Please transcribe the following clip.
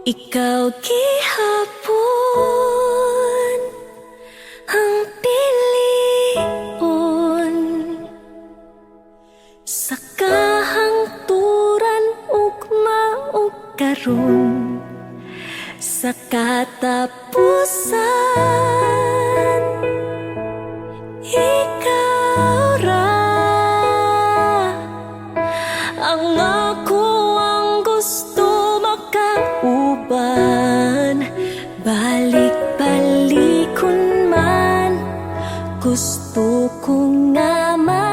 Ikaw gihapon Ang pilion Sa kahangturan ug karon Sa katapusan Ikaw ra Ang ako Balik-balikon man Gusto ko nga man